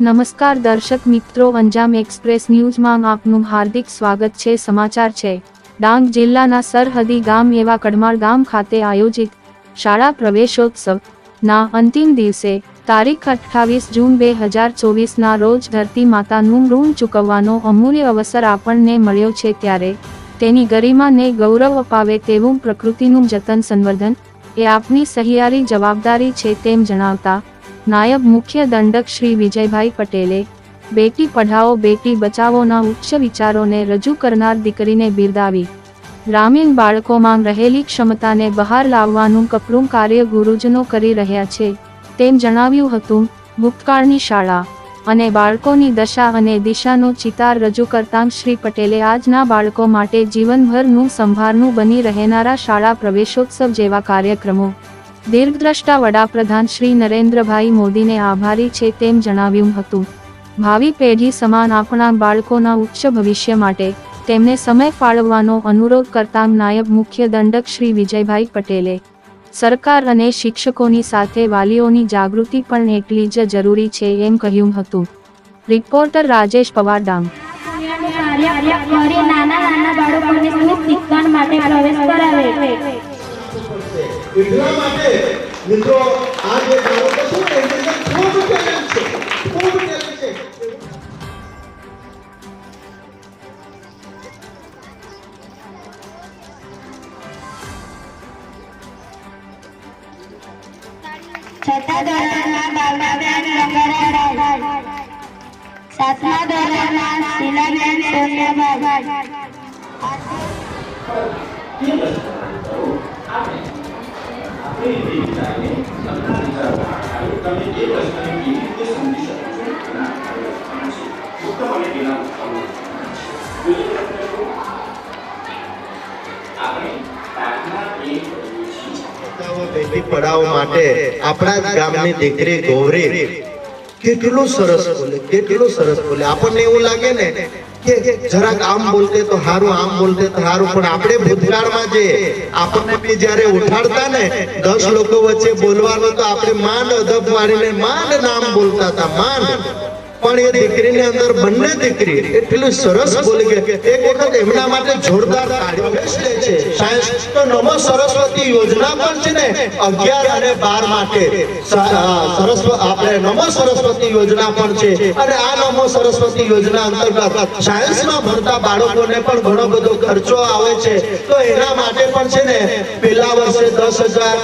નમસ્કાર દર્શક મિત્રો, અંજામ એક્સપ્રેસ ન્યૂઝમાં આપનું હાર્દિક સ્વાગત છે. સમાચાર છે. ડાંગ જિલ્લાના સરહદી ગામ એવા કડમાળ ગામ ખાતે આયોજિત શાળા પ્રવેશોત્સવ ના અંતિમ દિવસે તારીખ અઠ્ઠાવીસ જૂન બે હજાર ચોવીસના રોજ ધરતી માતાનું ઋણ ચૂકવવાનો અમૂલ્ય અવસર આપણને મળ્યો છે. ત્યારે તેની ગરિમાને ગૌરવ અપાવે તેવું પ્રકૃતિનું જતન સંવર્ધન એ આપની સહિયારી જવાબદારી છે તેમ જણાવતા નાયબ મુખ્ય દંડક શ્રી વિજયભાઈ પટેલે, બેટી પઢાઓ, બેટી બચાવોના ઉચ્ચ વિચારોને રજૂ કરનાર દીકરીને બિરદાવી. ગ્રામીણ બાળકોમાં રહેલી ક્ષમતાને બહાર લાવવાનું કપરું કાર્ય ગુરુજનો કરી રહ્યા છે. તેમ જણાવ્યું હતું, ભૂતકાળની શાળા અને બાળકોની દશા અને દિશાનો ચિતાર રજૂ કરતાં શ્રી પટેલે આજના બાળકો માટે જીવનભરનું સંભારનું બની રહેનારા શાળા પ્રવેશોત્સવ જેવા કાર્યક્રમો દીર્ઘદ્રષ્ટા વડાપ્રધાન શ્રી નરેન્દ્રભાઈ મોદીને આભારી છે તેમ જણાવ્યું હતું. ભાવિ પેઢી સમાન આપણા બાળકોના ઉચ્ચ ભવિષ્ય માટે તેમને સમય ફાળવવાનો અનુરોધ કરતાં નાયબ મુખ્ય દંડક શ્રી વિજયભાઈ પટેલે. સરકાર અને શિક્ષકોની સાથે વાલીઓની જાગૃતિ પણ એટલી જ જરૂરી છે એમ કહ્યું હતું. રિપોર્ટર રાજેશ પવાર ડાંગ. નાના નાના બાળકોને શિક્ષણ માટે પ્રવેશ કરાવે? એટલા માટે મિત્રો આ જે બાળકો છે? ને એની અંદર થોડું ટેલેન્ટ છે. થોડું ટેલેન્ટ છે. છઠ્ઠા સાતમા ધોરણના શીલાબેન સોનિયાભાઈ બચાવો બેટી પઢાઓ માટે આપણા જ ગામની દીકરી ગૌરી કેટલું સરસ બોલે કેટલું સરસ બોલે આપણને એવું લાગે ને જરાક આમ બોલતે તો હારું, આમ બોલતે તો હારું. પણ આપણે ભૂતકાળમાં જે આપણને બી જ્યારે ઉઠાડતા ને, દસ લોકો વચ્ચે બોલવાનું તો આપણે માંડ અદબ વાળીને માન નામ બોલતા હતા માંડ પણ એ દીકરીની અંદર બંને દીકરી એટલું સરસ બોલી ગઈ એક વખત એમના માટે જોરદાર નમો સરસ્વતી યોજના પણ છે ને, અગિયાર અને બાર માટે. સરસ્વ, આપણે નમો સરસ્વતી યોજના પણ છે. અને આ નમો સરસ્વતી યોજના અંતર્ગત સાયન્સમાં ભણતા બાળકોને પણ ઘણો બધો ખર્ચો આવે છે. તો એના માટે પણ છે ને, પેલા વર્ષે દસ હજાર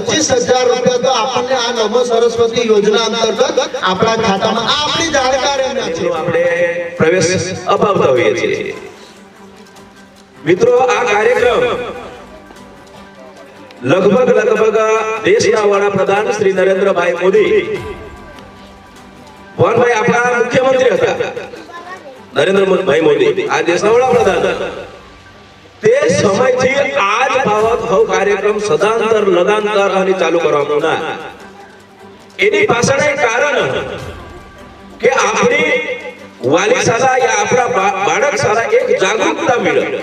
પચીસ હજાર આપણને આ નમો સરસ્વતી યોજના અંતર્ગત આપણા ખાતામાં આપણી જાણકારી આપણે મિત્રો, આ કાર્યક્રમ લગભગ લગભગ દેશના વડાપ્રધાન શ્રી નરેન્દ્રભાઈ મોદી. ભવનભાઈ આપણા મુખ્યમંત્રી હતા. નરેન્દ્રભાઈ મોદી, આ દેશના વડાપ્રધાન. તે સમયથી આજ ભાવક હવ કાર્યક્રમ સદાંતર લગાંતર અને ચાલુ કરવામાં ના એની પાછળ એક કારણ કે આપણી વાલી શાળા યા આપણા બાળક શાળા એક જાગૃતતા મેળવે.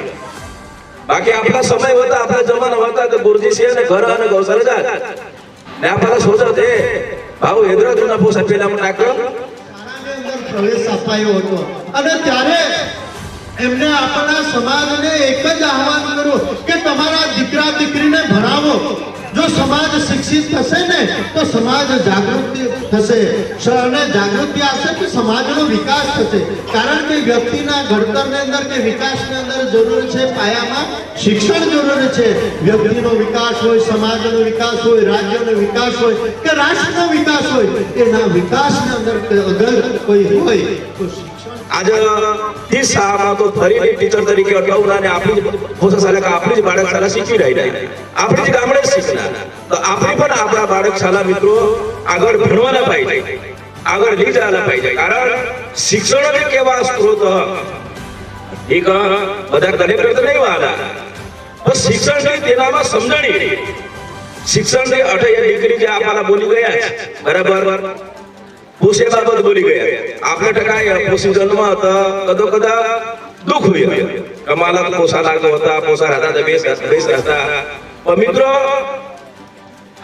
બાકી આપણા સમય હતા આપણા જમાના હતા તો ગુરુજી છે ને ઘર અને ગૌશાળા જાત ને આપણા સોચો છે ભાવ હેદરા જૂના પોસા પેલા મને નાખ્યો. પ્રવેશ અપાયો હતો. અને ત્યારે એમને આપણા સમાજને એક જ આહવાન કર્યું કે તમારા દીકરા દીકરીને ભણાવો. જો સમાજ શિક્ષિત થશે ને, તો સમાજ જાગૃતિ થશે. અને જાગૃતિ આવશે તો સમાજનો વિકાસ થશે. કારણ કે વ્યક્તિના ઘડતરની અંદર કે વિકાસની અંદર જરૂર છે, પાયામાં શિક્ષણ જરૂરી છે. વ્યક્તિનો વિકાસ હોય, સમાજનો વિકાસ હોય, રાજ્યનો વિકાસ હોય કે રાષ્ટ્રનો વિકાસ હોય, એના વિકાસની અંદર અગર કોઈ હોય, તો આજે તો ફરીથી ટીચર તરીકે અટકાવના ને આપણી જ બાળક શાળા શીખી રહી આપણી જ ગામડે જ શીખના તો આપણે પણ આપણા બાળક શાળા મિત્રો આગળ ભણવાના પાઈ આગળ લઈ જવાના પાઈ કારણ શિક્ષણ કેવા સ્ત્રોત. એક બધા કલેક્ટર નહીં વાળા શિક્ષણની તેનામાં સમજણી. શિક્ષણની અઠાઈ ડિગ્રી જે આપણા બોલી ગયા છે. બરાબર? પોષે બાબત બોલી ગયા. આપણે ટકાય પોષી જન્મ હતા. કદો કદા દુઃખ હોય. કમાલા પોસા લાગતો હતા પોસા હતા, બેસ બેસ મિત્રો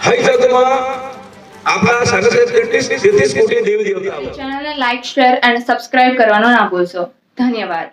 હકીકતમાં આપણા સાથે તેત્રીસ લાઈક શેર અને સબસ્ક્રાઇબ કરવાનો ના ભૂલશો. ધન્યવાદ.